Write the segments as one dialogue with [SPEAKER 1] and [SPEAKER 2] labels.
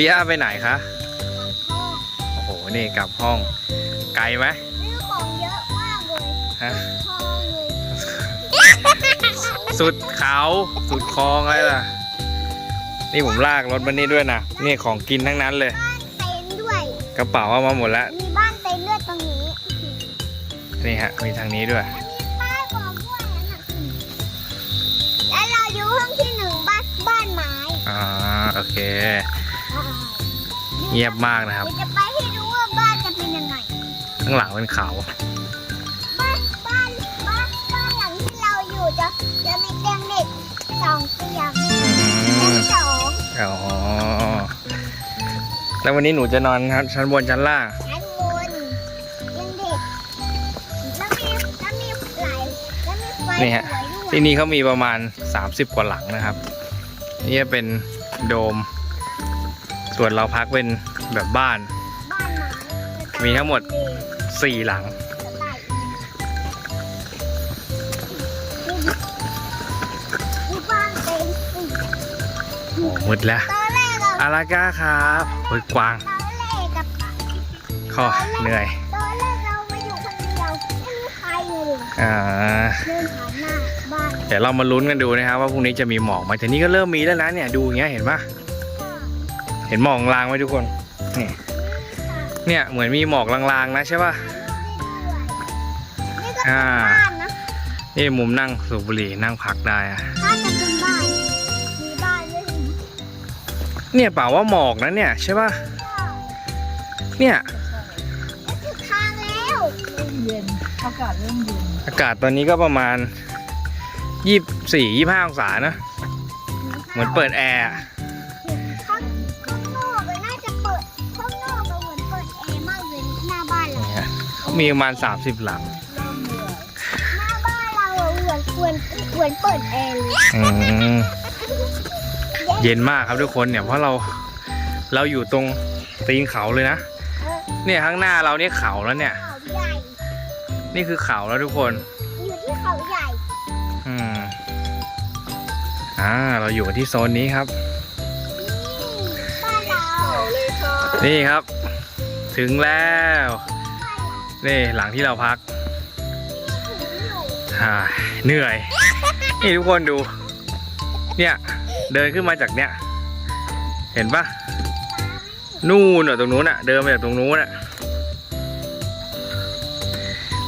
[SPEAKER 1] พี่ย่าไปไหนคะโอ้โห นี่กลับห้อง ไกลไหม
[SPEAKER 2] ซื้อของเยอะมากเลย
[SPEAKER 1] ฮะ
[SPEAKER 2] ทองเลย
[SPEAKER 1] สุดเขาสุดคลองอะไรล่ะ นี่ผมลากรถมานี่ด้วยนะ นี่ของกินทั้งนั้นเลย
[SPEAKER 2] บ้านเต็นท์ด้วย
[SPEAKER 1] กระเป๋าเอามาหมดแล้ว
[SPEAKER 2] มีบ้านเต็นท์ด้วยตรงนี้
[SPEAKER 1] นี่ฮะ มีทางนี้ด้วย
[SPEAKER 2] แล้วมีป้ายบอกด้วยนั่นน่ะและเราอยู่ห้องที่หนึ่งบ้านบ้านไม้
[SPEAKER 1] อ่า โอเค เงียบมากนะครับ
[SPEAKER 2] เราจะไปให้รู้ว่าบ้านจะเป็นยังไง
[SPEAKER 1] ข้างหลังเป็นเขา
[SPEAKER 2] บ้านบ้านบ้านบ้านหลังที่เราอยู่จะจะมีเตียงเด็กสองเตียง
[SPEAKER 1] อื
[SPEAKER 2] เตียง
[SPEAKER 1] ม
[SPEAKER 2] สอง
[SPEAKER 1] อ๋อ แล้ววันนี้หนูจะนอนครับชั้นบนชั้นล่าง
[SPEAKER 2] ชั้นบนเตียงเด็กแล้วมีแล้วมีหลายแล้วมีไฟ
[SPEAKER 1] นี่ฮะ
[SPEAKER 2] สวยด้วย
[SPEAKER 1] ที่นี่เขามีประมาณ 30 กว่าหลังนะครับ นี่จะเป็นโดม ส่วนเราพักเป็นแบบบ้าน
[SPEAKER 2] บ้านไม้
[SPEAKER 1] มีทั้งหมด4หลัง
[SPEAKER 2] สไตล์มีบ้านเต็นท์สี่
[SPEAKER 1] โอ้มืดแล้ว
[SPEAKER 2] ตอนแรกอะ
[SPEAKER 1] อาราก้าครับโอ้ยกวาง
[SPEAKER 2] ตอนแรกอะ
[SPEAKER 1] คอเหนื่อย
[SPEAKER 2] ตอนแรกเรามาอยู่คนเดียวไม่มีใครเลย
[SPEAKER 1] อ่า
[SPEAKER 2] เดินผ่านหน้าบ้าน
[SPEAKER 1] เดี๋ยวเรามาลุ้นกันดูนะครับว่าพรุ่งนี้จะมีหมอกไหมแต่นี่ก็เริ่มมีแล้วนะเนี่ยดูอย่างเงี้ยเห็นปะ เห็นหมอกลางไหมทุกคนนี่เนี่ยเหมือนมีหมอกลางๆนะใช่ปะ
[SPEAKER 2] นี่ก็เป็นบ้านนะ
[SPEAKER 1] นี่มุมนั่งสูบบุหรี่นั่งพักได้อะ
[SPEAKER 2] ถ้าจะเป็นบ้านมีบ้านด้วย
[SPEAKER 1] เนี่ยเปล่าว่าหมอกนะเนี่ยใช่ปะเนี่ย
[SPEAKER 2] ถึงทางแล้ว
[SPEAKER 3] เย็นอากาศเริ่มเย็น
[SPEAKER 1] อากาศตอนนี้ก็ประมาณยี่สี่ยี่ห้าองศานะ เหมือนเปิดแอร์
[SPEAKER 2] มีประ
[SPEAKER 1] มาณ 30 หลัง
[SPEAKER 3] เริ่มเหนื่อย
[SPEAKER 2] หน้าบ้านเราอะเหมือนเหมือนเหมือนเปิดแอร์เลย
[SPEAKER 1] อืมเย็นมากครับทุกคนเนี่ยเพราะเราเราอยู่ตรงตีนเขาเลยนะ
[SPEAKER 2] เออ
[SPEAKER 1] เนี่ยข้างหน้าเราเนี่ยเขาแล้วเนี่ย
[SPEAKER 2] เขาใหญ่
[SPEAKER 1] นี่คือเขาแล้วทุกคน
[SPEAKER 2] อยู่ที่เขาใหญ่
[SPEAKER 1] อืมอ่า เราอยู่กันที่โซนนี้ครับ
[SPEAKER 2] บ้านเรา
[SPEAKER 3] เลยค่ะ
[SPEAKER 1] นี่ครับ ถึงแล้ว นี่หลังที่เราพักอ่าเหนื่อย นี่ทุกคนดู เนี่ย เดินขึ้นมาจากเนี่ย เห็นปะนู่นน่ะตรงนู้นน่ะ เดินมาจากตรงนู้นน่ะ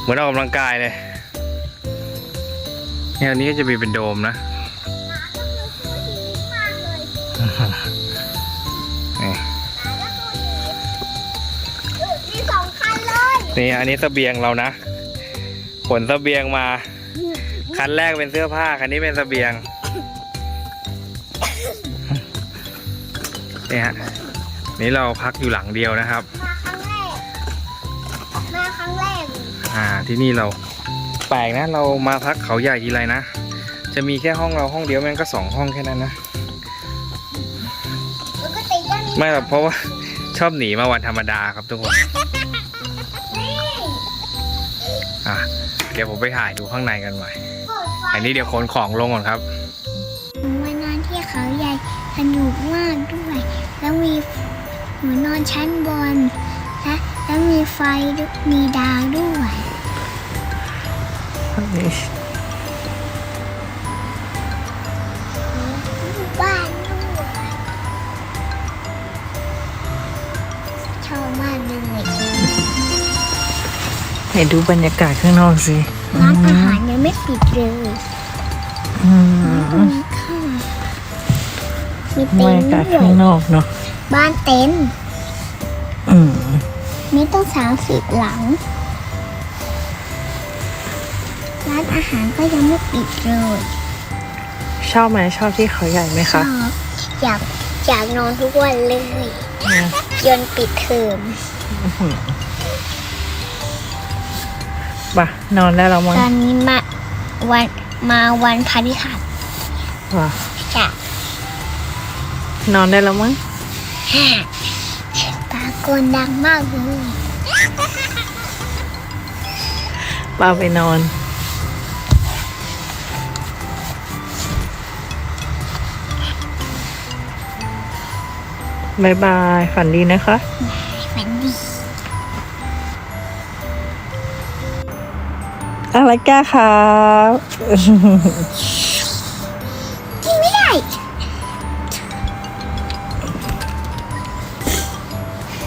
[SPEAKER 1] เหมือนออกกำลังกายเลยเนี่ยอันนี้ก็จะมีเป็นโดมนะ นี่
[SPEAKER 2] อัน
[SPEAKER 1] นี้เสบียงเรานะขนเสบียงมา คันแรกเป็นเสื้อผ้า คันนี้เป็นเสบียงนี่ฮะนี่เราพักอยู่หลังเดียวนะครับ
[SPEAKER 2] มาครั้งแรกมาครั้งแรกเลย
[SPEAKER 1] อ่าที่นี่เราแปลกนะเรามาพักเขาใหญ่ทีไรนะ จะมีแค่ห้องเราห้องเดียวแม่งก็สองห้องแค่นั้นนะ
[SPEAKER 2] ปกติก็มี
[SPEAKER 1] ไม่หรอกเพราะว่าชอบหนีมาวันธรรมดาครับทุกคน
[SPEAKER 2] นี่
[SPEAKER 1] อะเดี๋ยวผมไปถ่ายดูข้างในกันหน่อย
[SPEAKER 2] เปิดไฟ
[SPEAKER 1] อันนี้เดี๋ยวขนของลงก่อนครับ
[SPEAKER 2] มานอนที่เขาใหญ่สนุกมากด้วย แล้วมีหนูนอนชั้นบนและแล้วมีไฟด้วยมีดาวด้วย นดูบ
[SPEAKER 3] รรยากาศข้างนอกสิ
[SPEAKER 2] ร้านอาหารยังไม่ปิดเลย
[SPEAKER 3] อืม
[SPEAKER 2] มีข้าวมี
[SPEAKER 3] บร
[SPEAKER 2] เต็
[SPEAKER 3] ร
[SPEAKER 2] น
[SPEAKER 3] ยากาศ
[SPEAKER 2] ท์ด้ว
[SPEAKER 3] ข้าง
[SPEAKER 2] ย
[SPEAKER 3] นอกเนาะ
[SPEAKER 2] บ้านเต็นท์
[SPEAKER 3] อืม
[SPEAKER 2] มีต้องสามสิบหลัง ร้านอาหารก็ยังไม่ปิดเลย
[SPEAKER 3] ชอบไหมชอบที่เขาใหญ่ไหม
[SPEAKER 2] ชอ
[SPEAKER 3] คะ
[SPEAKER 2] บอยากอยากนอนทุกวันเลย
[SPEAKER 3] อืม
[SPEAKER 2] จนปิดเทอม
[SPEAKER 3] ไปนอนได้แล้วมั้ง
[SPEAKER 2] ตอนนี้มาวันมาวันพฤหัส
[SPEAKER 3] ว่ะ
[SPEAKER 2] จะ
[SPEAKER 3] นอนได้แล้วมั้ง
[SPEAKER 2] ห้าตาโกนดังมากเลย
[SPEAKER 3] ป้าไปนอนบายบาย ฝันดีนะคะ
[SPEAKER 2] ฝันดี
[SPEAKER 3] อะไรก้าครับ
[SPEAKER 2] กินไม่ได้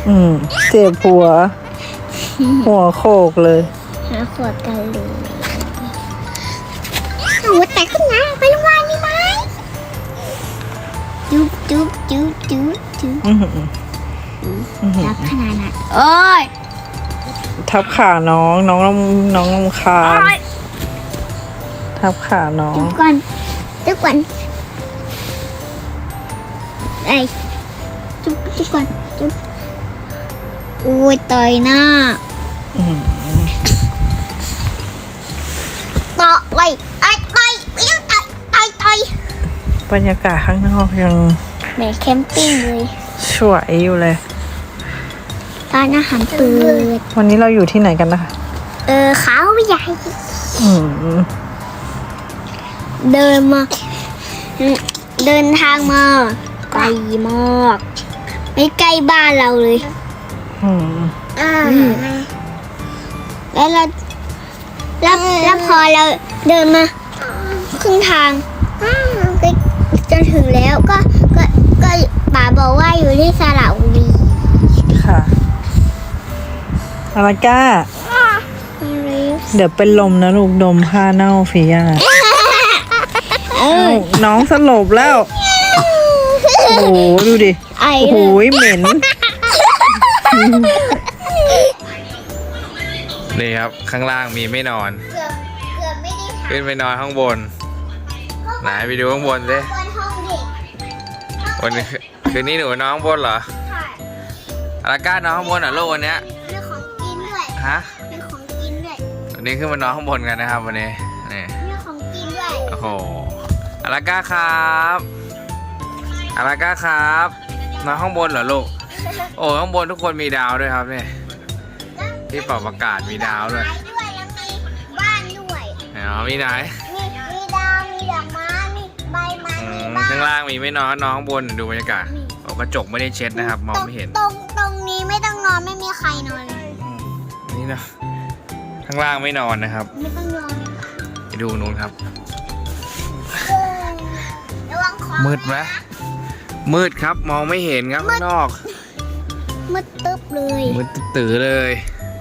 [SPEAKER 3] อืม เจ็บหัว หัวโขกเลย
[SPEAKER 2] หาขวดกันเลยเอาหัวแตกขึ้นนะไปโรงพยาบาลนี่ไหมจุ๊บจุ๊บจุ๊บจุ๊บจุ๊บ
[SPEAKER 3] อื้อหือ
[SPEAKER 2] รับขนาดนั้นโอ้ย
[SPEAKER 3] ทับขาน้อง น้องลำน้องลำคาญทับขาน้อง
[SPEAKER 2] จุ๊บก่อนจุ๊บก่อนไอ้จุ๊บจุ๊บก่อนจุ๊บอุ้ยต่อยหน้า
[SPEAKER 3] อื้อหือ
[SPEAKER 2] ต่อไปไอ้ต่อยเอี้ยวต่อยต่อยต่อย
[SPEAKER 3] บรรยากาศข้างนอกยัง
[SPEAKER 2] แม่แคมปิ้งเลย
[SPEAKER 3] สวยอยู่เลย
[SPEAKER 2] ร้านอาหารเปิด
[SPEAKER 3] วันนี้เราอยู่ที่ไหนกันนะคะ
[SPEAKER 2] เออเขาใหญ่
[SPEAKER 3] อืม
[SPEAKER 2] เดินมา เดินทางมาไกลมาก ไม่ใกล้บ้านเราเลย
[SPEAKER 3] อืม
[SPEAKER 2] แล้วเราแล้วแล้วพอเราเดินมาครึ่งทางก็จนถึงแล้วก็ก็ก็ป๋าบอกว่าอยู่ที่สระบุรี
[SPEAKER 3] ค่ะ อะไรก้า เดี๋ยวเป็นลมนะลูกดมผ้าเน่าฟีย่า
[SPEAKER 2] เอ
[SPEAKER 3] เอ้า
[SPEAKER 2] อ
[SPEAKER 3] น้องสลบแล้ว โอ้โหดูดิ
[SPEAKER 2] ไอ
[SPEAKER 3] โอ้โห
[SPEAKER 2] เลย
[SPEAKER 3] เหม็น
[SPEAKER 1] นี่ครับ ข้างล่างมีไม่นอน
[SPEAKER 2] เกือบเกือบไม่ได้
[SPEAKER 1] ขึ้นไปนอนข้างบน ไหนไปดูข้างบนสิ
[SPEAKER 2] บนห้องเด็ก
[SPEAKER 1] วันนี้คืนนี้หนูนอนข้างบนเหรอ
[SPEAKER 2] ค่ะ
[SPEAKER 1] อาราก้านอนข้างบนเหรอลูกวันเนี้
[SPEAKER 2] ย
[SPEAKER 1] ฮะ
[SPEAKER 2] เรื่องของกินด้วย
[SPEAKER 1] วันนี้ขึ้นมานอนข้างบนกันนะครับวันนี้นี่
[SPEAKER 2] เรื่องของกินด้วย
[SPEAKER 1] โอ้โหอาราก้าครับอาราก้าครับนอนข้างบนเหรอลูกโอ้ข้างบนทุกคนมีดาวด้วยครับเนี่ยที่เป่าประกาศมีดาวด้วย
[SPEAKER 2] ไม้ด้วยแล้วมีบ้านด้วย
[SPEAKER 1] อ๋อมีไหน
[SPEAKER 2] มีมีดาวมีดอกไม้มีใบไม้
[SPEAKER 1] อื
[SPEAKER 2] มี
[SPEAKER 1] ม
[SPEAKER 2] บ้าน
[SPEAKER 1] ข้างล่างมีไม่นอนนอนข้างบนดูบรรยากาศโอ้กระจกไม่ได้เช็ดนะครับ มองไม่เห็น
[SPEAKER 2] ตรงตรงนี้ไม่ต้องนอนไม่มีใครนอนเลย
[SPEAKER 1] อืม นี่นะ ข้างล่างไม่นอนนะครับ
[SPEAKER 2] ไม่ต้องนอน
[SPEAKER 1] ไปดูนู้นครับ
[SPEAKER 2] เออระวังคอ
[SPEAKER 1] มืดไหมมืดครับมองไม่เห็นครับข้างนอก
[SPEAKER 2] มืดตึ๊บเลย
[SPEAKER 1] มืดตื่อๆเลย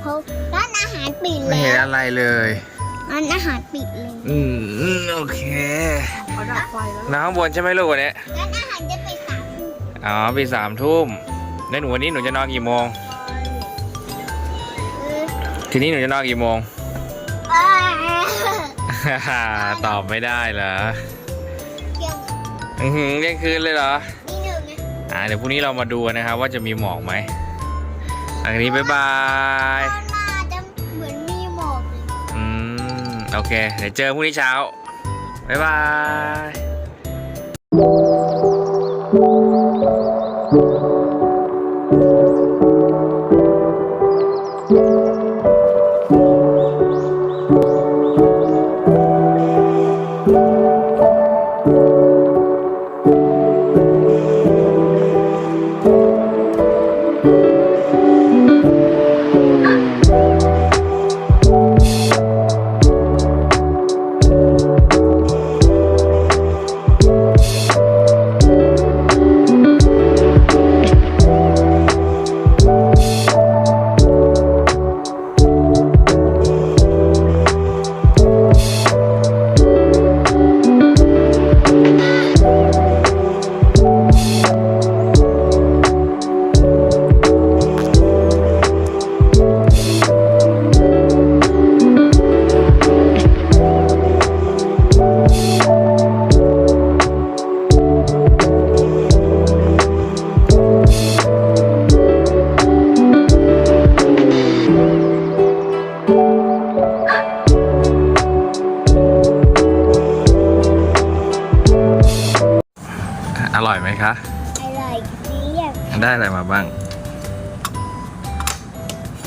[SPEAKER 2] เพราะร้านอาหารปิด
[SPEAKER 1] ไม่
[SPEAKER 2] แล้
[SPEAKER 1] เห็น
[SPEAKER 2] ว
[SPEAKER 1] อะไรเลย
[SPEAKER 2] ร้านอาหารปิดเลย
[SPEAKER 1] อืมโอเคนอนข้างบนใช่ไหมลูกวันนี้
[SPEAKER 2] ร้านอาหารจะไปดสามทุ่ม
[SPEAKER 1] อ๋อปีสามทุ่มแล้วหนูวันนี้หนูจะนอนกี่โมง
[SPEAKER 2] เออ
[SPEAKER 1] ทีนี้หนูจะนอนกี่โมง
[SPEAKER 2] เออ
[SPEAKER 1] ตอบไม่ได้เหรอ
[SPEAKER 2] เที่ยง
[SPEAKER 1] อือหือเที่ยงคืนเลยเหรอ
[SPEAKER 2] นี่หนึ่งนะ
[SPEAKER 1] อ่าเดี๋ยวพรุ่งนี้เรามาดูกันนะครับ ว่าจะมีหมอกไหมอันนี้บ๊ายบาย
[SPEAKER 2] ตอนมาจะเหมือนมีหมอกเลย
[SPEAKER 1] อืมโอเค เดี๋ยวเจอพรุ่งนี้เช้าบ๊ายบาย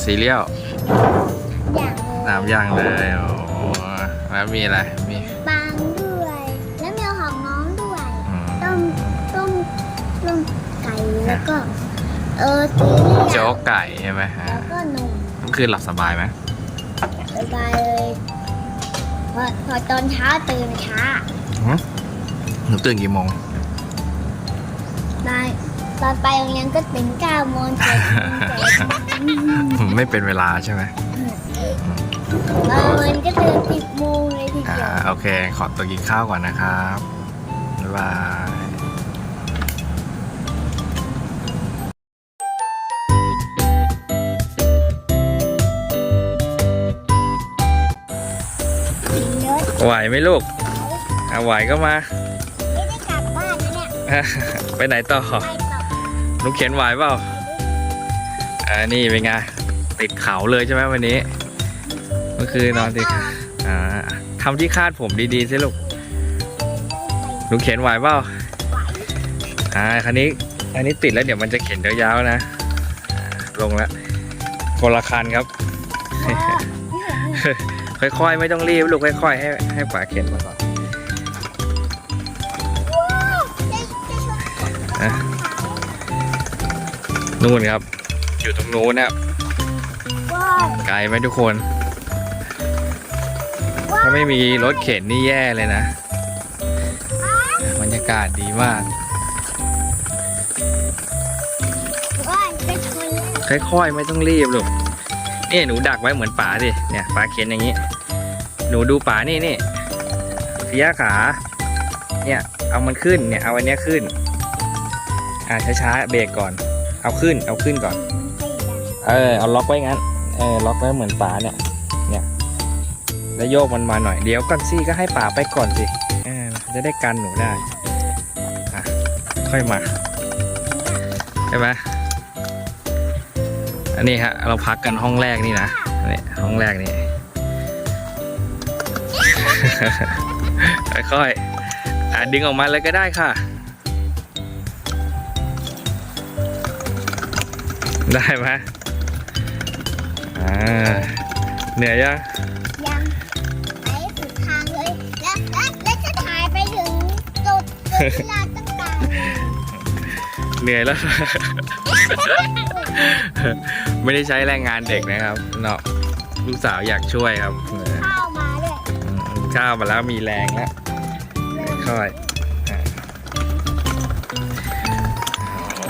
[SPEAKER 1] ซีเรียล
[SPEAKER 2] อย่าง
[SPEAKER 1] สามอย่างเลยโอ้โหแล้วมีอะไร มี
[SPEAKER 2] บางด้วย แล้วมีของน้องด้วย
[SPEAKER 1] อืม
[SPEAKER 2] ต้ม ต้ม ต้มไก่ แล้วก็ เออซื้อเนี่ย
[SPEAKER 1] โจ๊กไก่ใช่ไหมฮะ
[SPEAKER 2] แล้วก็นม
[SPEAKER 1] เมื่อคืนหลับสบายไหม
[SPEAKER 2] สบายเลยพอพอตอนเช้าตื่นช้า
[SPEAKER 1] หึหนูตื่นกี่โมง
[SPEAKER 2] ตอน ตอนไปโรงเรียนก็ตื่นเก้าโมงเจ็ดโมงเจ็ดโมง
[SPEAKER 1] ไม่เป็นเวลาใช่ไหม
[SPEAKER 2] บางวันก็ตื่นสิบโมงเลยที
[SPEAKER 1] อ่า
[SPEAKER 2] เดียว
[SPEAKER 1] โอเค ขอตัวกินข้าวก่อนนะครับ บ๊ายบาย
[SPEAKER 2] เยอะ
[SPEAKER 1] ไหวไหมลูกอะไหวก็มา
[SPEAKER 2] ไม่ได้กลับบ้านนะเนี่ย
[SPEAKER 1] ไปไหนต่อ
[SPEAKER 2] ไปต่อ
[SPEAKER 1] หนูเขียนไหวเปล่าอ่านี่เป็นไงติดเขาเลยใช่ไหมวันนี้ เมื่อคืนนอนติดเขาอ่าทำที่คาดผมดีๆสิลูกหนูเขียนไหวเปล่าอ่าคันนี้อันนี้ติดแล้วเดี๋ยวมันจะเขียนยาวๆนะอ่าลงแล้วคนละคันครับ ค่อยๆ ไม่ต้องรีบลูกค่อยๆ ให้ให้ป๋าเขียนมาก่อนอะ นู่นครับ อยู่ตรงนู้นนะครับ
[SPEAKER 2] ว้าว
[SPEAKER 1] ไกลไหมทุกคน ถ้าไม่มีรถเข็นนี่แย่เลยนะบรรยากาศดีมาก
[SPEAKER 2] ว้าวไปชนแล้ว
[SPEAKER 1] ค่อยๆ ไม่ต้องรีบลูกนี่หนูดักไว้เหมือนป๋าดิเนี่ยป๋าเขียนอย่างนี้ หนูดูป๋านี่นี่พิยาขา เนี่ย เอามันขึ้นเนี่ย เอาอันเนี้ยขึ้น อ่าช้าๆ เบรกก่อน เอาขึ้น เอาขึ้นก่อน เออ เอาล็อกไว้งั้น เออ ล็อกไว้เหมือนป๋าเนี่ย เนี่ย แล้วโยกมันมาหน่อย เดี๋ยวก่อนสิก็ให้ป๋าไปก่อนสิเออจะได้กันหนูได้ อะ ค่อยมา ใช่ไหมอันนี้ฮะ เราพักกันห้องแรกนี่นะนี่ห้องแรกนี่ ค่อยๆดึงออกมาเลยก็ได้ค่ะ ได้ไหมอ่าเหนื่อยยัง
[SPEAKER 2] ยังไปสุดทางเลย แล้วแล้วแล้วจะถ่ายไปถึงจุดจุดที่เราต้องการ
[SPEAKER 1] เหนื่อยแล้ว ไม่ได้ใช้แรงงานเด็กนะครับเนาะลูกสาวอยากช่วยครับเออ
[SPEAKER 2] เข้ามาด้วย
[SPEAKER 1] อืมข้าวมาแล้วมีแรงแล้วค่อยอ่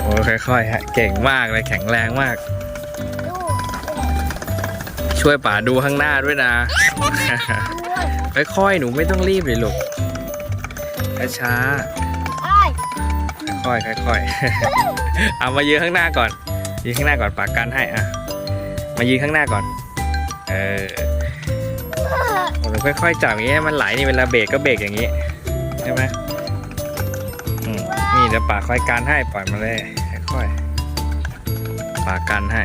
[SPEAKER 1] อ้ค่อยๆฮะเก่งมากเลยแข็งแรงมาก
[SPEAKER 2] ดู
[SPEAKER 1] ช่วยป๋าดูข้างหน้าด้วยนะ ค่อยๆหนูไม่ต้องรีบเลยลูกช้า
[SPEAKER 2] อ้อย
[SPEAKER 1] ๆค่อยๆค่อยๆเอามายืนข้างหน้าก่อนยืนข้างหน้าก่อนป๋ากันให้อะมายืนข้างหน้าก่อน เออหนูค่อยๆจับอย่างเงี้ยมันไหลนี่เวลาเบรกก็เบรกอย่างงี้ใช่ไหมอืมนี่เดี๋ยวป๋าค่อยกันให้ปล่อยมาเลยค่อยๆป๋ากันให้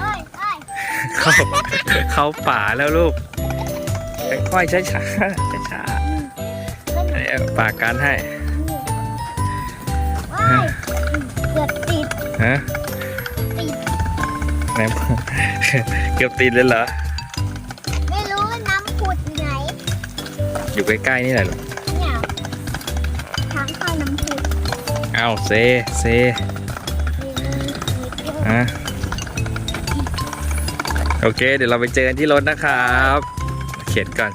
[SPEAKER 2] อ้อยอ้อย
[SPEAKER 1] เข้าเข้าป่าแล้วลูกค่อยๆช้าช้าๆช้า
[SPEAKER 2] มัน
[SPEAKER 1] ๆอันนี้ปากกันให้
[SPEAKER 2] อ้อยเกือบติด
[SPEAKER 1] ฮะ
[SPEAKER 2] ติด
[SPEAKER 1] ไหนเกือบติดเลยเหรอ
[SPEAKER 2] ไม่รู้ว่าน้ำผุดอยู่ไหน
[SPEAKER 1] อยู่ใกล้ๆนี่แหละลูก เอาเซ เซ
[SPEAKER 2] มีมีมี
[SPEAKER 1] ฮะโอเค เดี๋ยวเราไปเจอกันที่รถนะครับ เขียนก่อน